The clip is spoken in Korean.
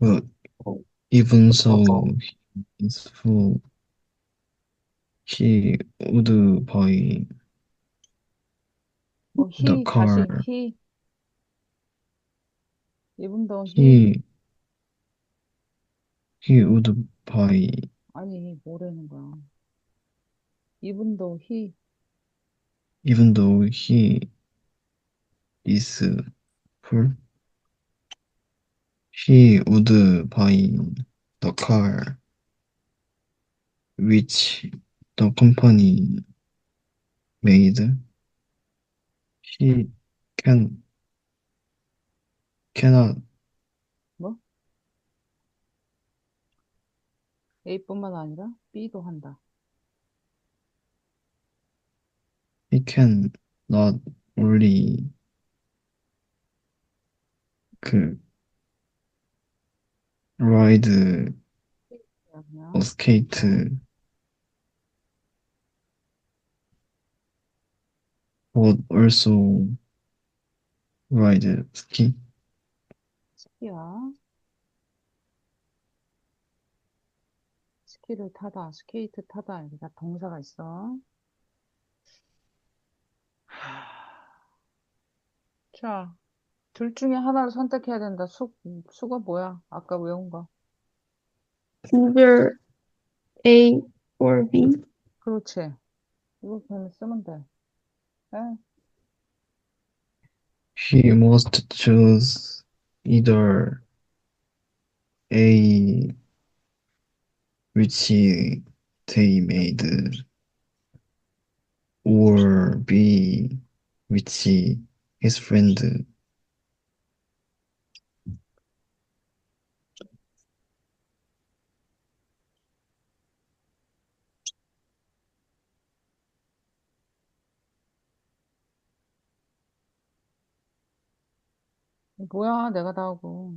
But even so, he is full. He would buy 뭐, the he, 다시, car. he, even though he, He he would buy 아니, 뭐라는 거야. even though he, even though he is full. He would buy the car which the company made. He can cannot 뭐? A뿐만 아니라 B도 한다. he can not only 그 ride 그냥 a skate but also ride ski. 스키야. 스키를 타다, 스케이트 타다. 여기 다 동사가 있어. 자, 둘 중에 하나를 선택해야 된다. 수, 수가 뭐야? 아까 외운 거. either A or B. 그렇지. 이거 그냥 쓰면 돼. 예? He must choose either A which they made or B which his friend 뭐야, 내가 다 하고.